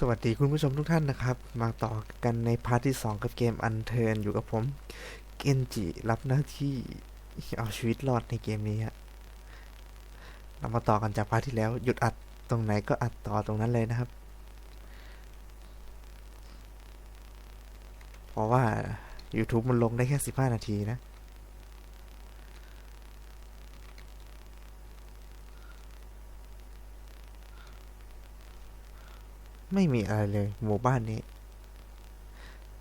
สวัสดีคุณผู้ชมทุกท่านนะครับ มาต่อกันในพาร์ทที่ 2 กับเกมอันเทิร์นอยู่กับผมเกนจิรับหน้าที่เอาชีวิตรอดในเกมนี้ฮะเรามาต่อกันจากพาร์ทที่แล้ว หยุดอัดตรงไหนก็อัดต่อตรงนั้นเลยนะครับ เพราะว่า YouTube มันลงได้แค่ 15 นาทีนะ ไม่มีอะไรเลยหมู่บ้านนี้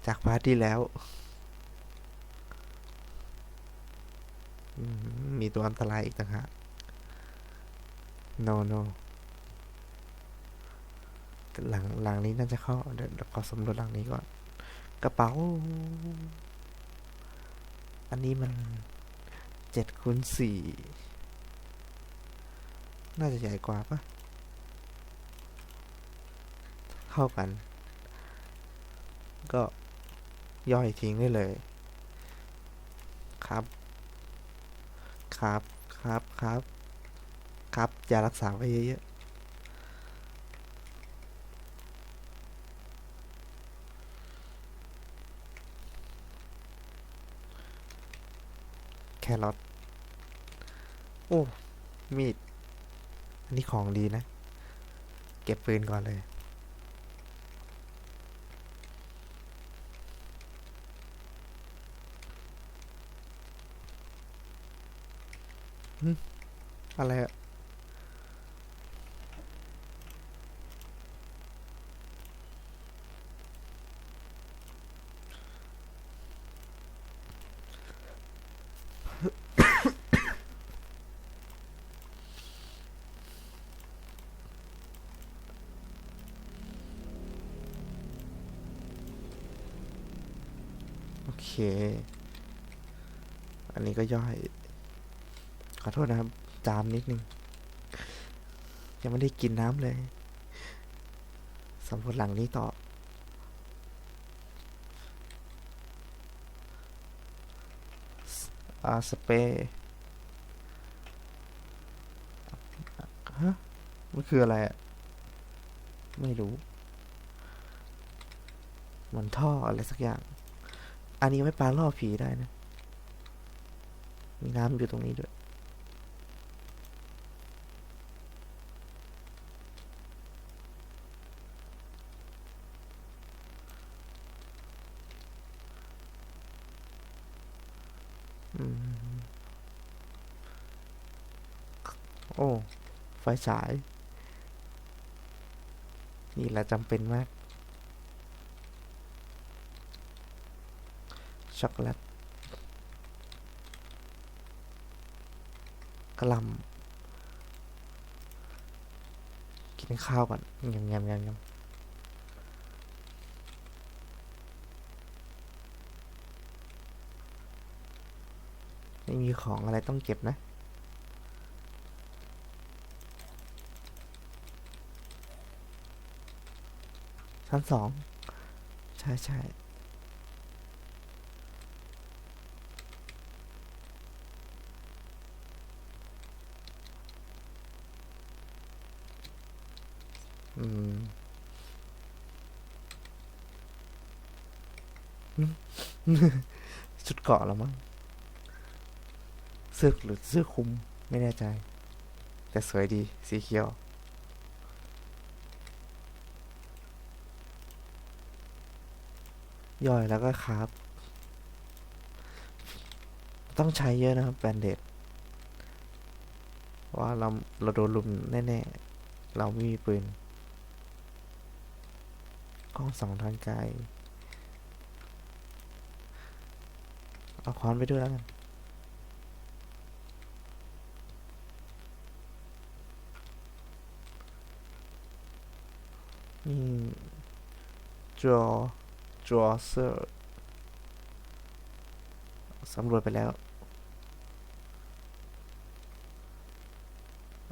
จากพาร์ทที่แล้ว มีตัวอันตรายอีกต่างหาก no no หลังหลังนี้น่าจะเข้า เดี๋ยวเดี๋ยวขอสำรวจหลังนี้ก่อน กระเป๋า อันนี้มันเจ็ดคูณสี่น่าจะใหญ่กว่าปะ เข้ากัน ก็ย่อยทิ้งได้เลย ครับ ครับ ครับ ครับ ครับอย่ารักษาไว้เยอะแครอท โอ้ มีด อันนี้ของดีนะ เก็บปืนก่อนเลย อะไรอะโอเค อันนี้ก็ย่อย ขอโทษนะครับ จามนิดนึง ยังไม่ได้กินน้ำเลยสำรวจหลังนี้ต่อ อาสเปฮะมันคืออะไรอะไม่รู้เหมือนท่ออะไรสักอย่าง อันนี้ไว้ปลาล่อผีได้นะ มีน้ำอยู่ตรงนี้ด้วย อืม โอ้ ไฟฉาย นี่แหละจำเป็นมาก ช็อกโกแลตกระลำกินข้าวก่อนยำยำยำยำไม่มีของอะไรต้องเก็บนะ ชั้นสองใช่ใช่อืมชุดเกาะแล้วมั้งเสื้อหรือเสื้อคุมไม่แน่ใจ แต่สวยดีสีเขียว ย่อยแล้วก็ครับต้องใช้เยอะนะครับแบนเดดว่าเราเราโดนลุมแน่ๆ เราไม่มีปืนกล้องสองทางไกลเอาค้อนไปด้วยแล้วกันอืมจอ นี่ draw drawser สำรวจไปแล้ว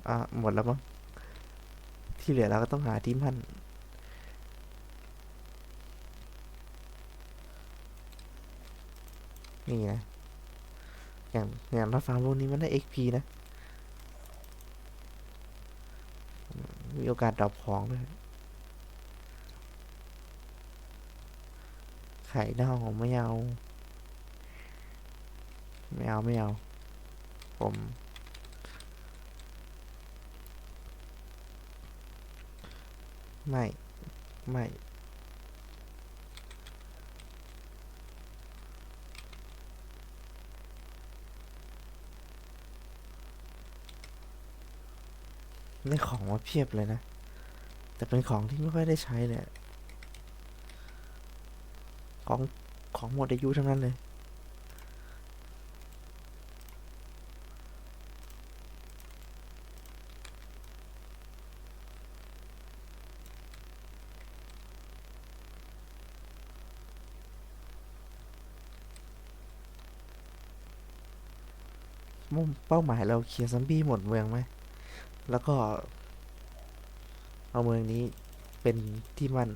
อะ หมดแล้วมั้ง ที่เหลือเราก็ต้องหาที่มั่นนี่นะ อย่างอย่างรับฟังพวกนี้มันได้ XP นะ มีโอกาสดรอปของด้วย ไข่ดาวไม่เอา ไม่เอา ไม่เอา ผม ไม่ ไม่ได้ของมาเพียบเลยนะ แต่เป็นของที่ไม่ค่อยได้ใช้เลย ของของหมดอายุทั้งนั้นเลยมุ่งเป้าหมายเราเคลียร์ซอมบี้หมดเมืองไหม แล้วก็ เอาเมืองนี้เป็นที่มั่น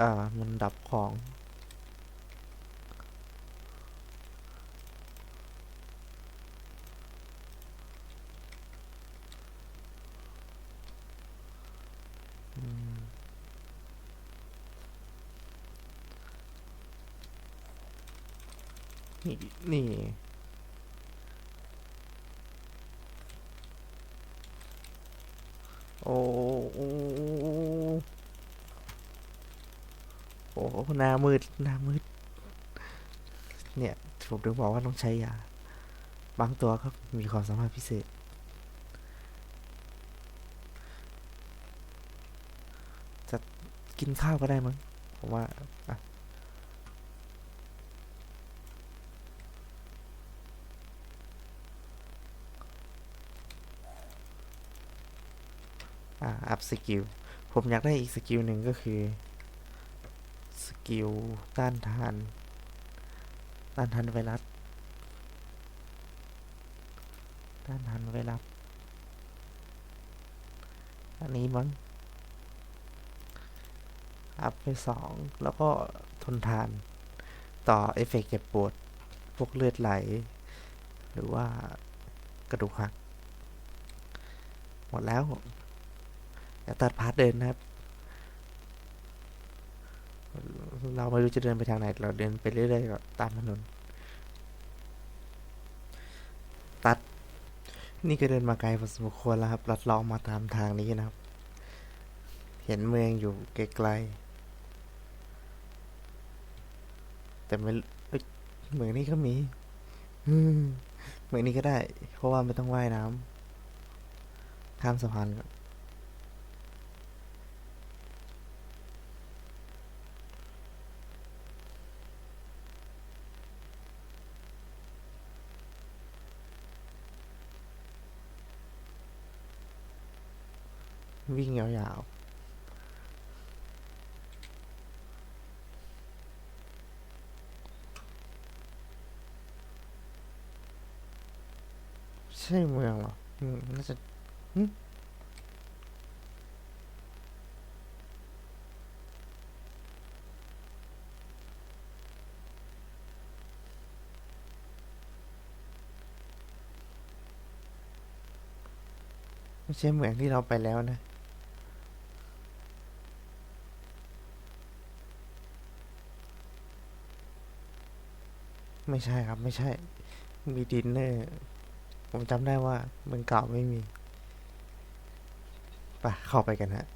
อ่า มันดับของ นี่ นี่โอ้ โอ้หน้ามืดหน้ามืด เนี่ย ผมถึงบอกว่าต้องใช้ยา บางตัวก็มีความสามารถพิเศษ จะกินข้าวก็ได้มั้ง ผมว่าอะอ่าอัพสกิล ผมอยากได้อีกสกิลหนึ่งก็คือ กิลต้านทาน ต้านทานไวรัส ต้านทานไวรัส อันนี้มั้ง อัพไปสอง แล้วก็ทนทาน ต่อเอฟเฟกต์เจ็บปวด พวกเลือดไหล หรือว่ากระดูกหัก หมดแล้วเดี๋ยวตัดพาร์ทเดินนะครับ เราไม่รู้จะเดินไปทางไหน เราเดินไปเรื่อยๆก็ตามถนน ตัด นี่ก็เดินมาไกลพอสมควรแล้วครับลัดเลองมาตามทางนี้นะครับ เห็นเมืองอยู่ไกลๆ แต่ไม่เมืองนี้ก็มีอืมเมืองนี้ก็ได้ เพราะว่าไม่ต้องว่ายน้ำข้ามสะพานก่อน วิ่งยาวๆใช่เมืองเหรออืมน่าจะไม่ใช่เหมืองที่เราไปแล้วนะ ไม่ใช่ครับ ไม่ใช่ มีดินเนอร์ ผมจำได้ว่าเมืองเก่าไม่มีไปเข้าไปกันฮะ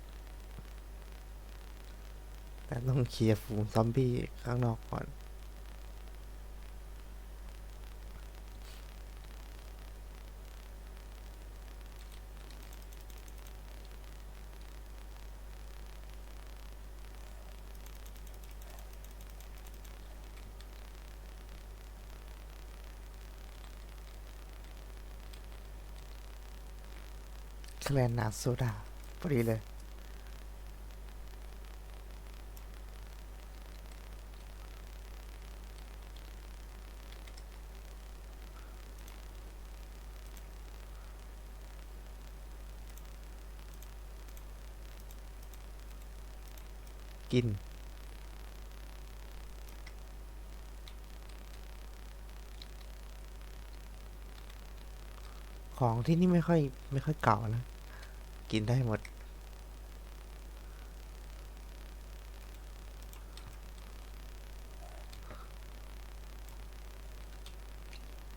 แต่ต้องเคลียร์ฝูงซอมบี้ข้างนอกก่อน แคลนนาโซดาพอดีเลย กินของที่นี่ไม่ค่อยไม่ค่อยเก่านะ กินได้หมด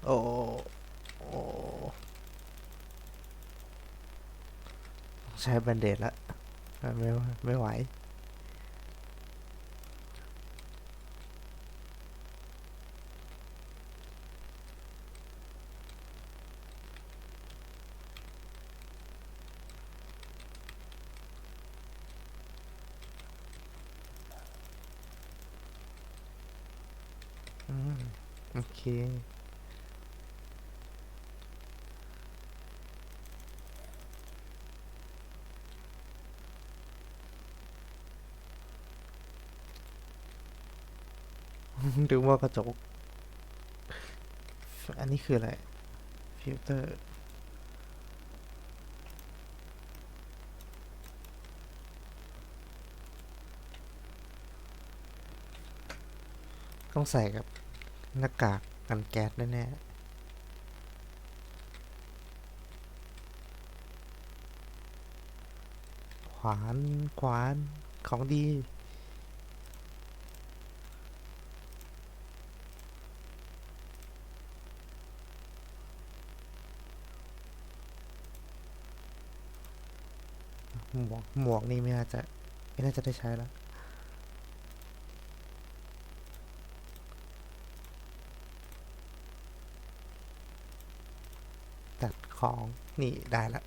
โอ้โอ้ใช้แบนเดดละไม่ไม่ไหว โอเค ดูว่ากระจก อันนี้คืออะไร ฟิลเตอร์ต้องใส่กับ หน้ากากกันแก๊สแน่ๆขวานขวานของดี หมวกหมวกนี่ไม่น่าจะ ไม่น่าจะได้ใช้แล้ว ตัด ของนี่ได้ละ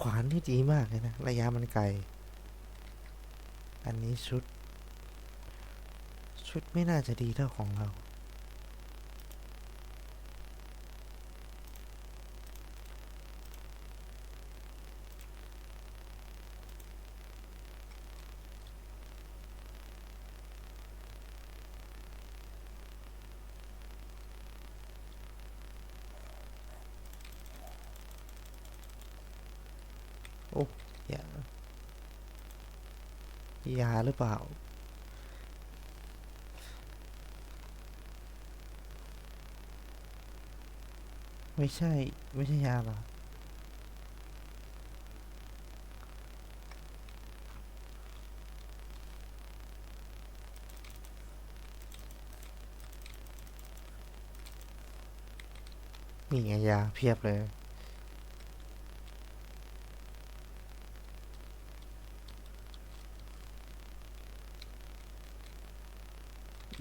ขวานที่ดีมากเลยนะ ระยะมันไกล อันนี้ชุด ชุดไม่น่าจะดีเท่าของเรา โอ้ยา ยาหรือเปล่า ไม่ใช่ ไม่ใช่ยาหรอนี่ไงยาเพียบเลย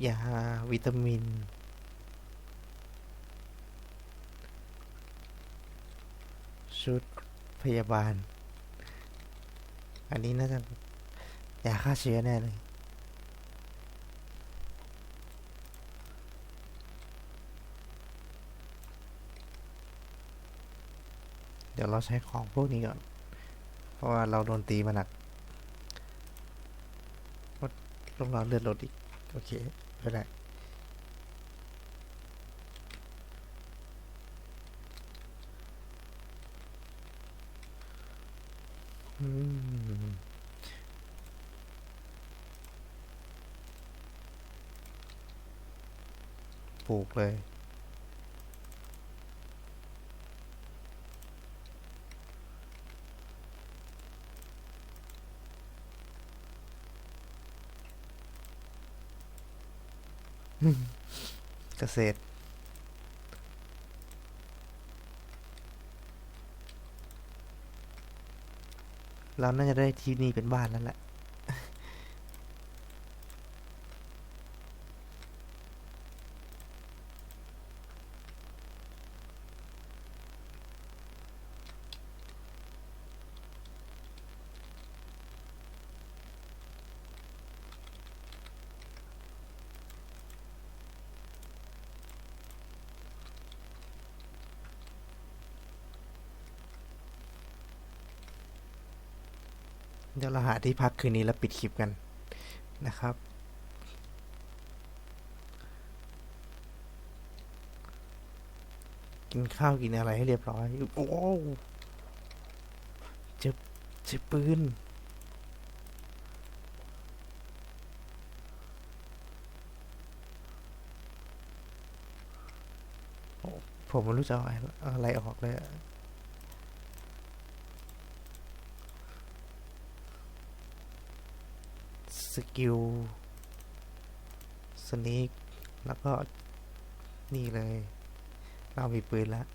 ยา วิตามิน ชุดพยาบาล อันนี้น่าจะยาฆ่าเชื้อแน่เลย เดี๋ยวเราใช้ของพวกนี้ก่อน เพราะว่าเราโดนตีมาหนักลดลงร้อนเลือดลดอีก โอเค ก็ได้อืมปลูกเลย เกษตรเราน่าจะได้ที่นี่เป็นบ้านแล้วแหละ เดี๋ยวเราหาที่พักคืนนี้แล้วปิดคลิปกันนะครับ กินข้าวกินอะไรให้เรียบร้อย โอ้โหเจอเจอปืนผมไม่รู้จะเอาอะไรออกเลยอะ สกิลสนิกแล้วก็นี่เลย เรามีปืนแล้ว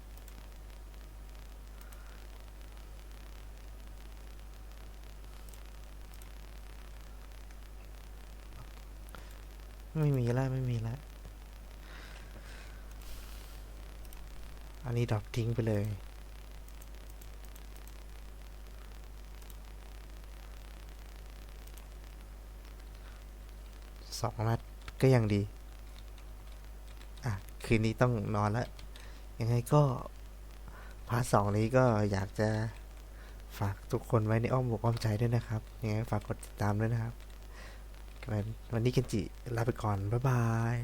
ไม่มีแล้ว ไม่มีแล้ว อันนี้ดรอปทิ้งไปเลย สองนัดก็ยังดี อะ คืนนี้ต้องนอนแล้ว ยังไงก็พาร์ทสองนี้ก็อยากจะฝากทุกคนไว้ในอ้อมอกอ้อมใจด้วยนะครับ ยังไงฝากกดติดตามด้วยนะครับ วันนนี้เคนจิลาไปก่อน บ๊ายบาย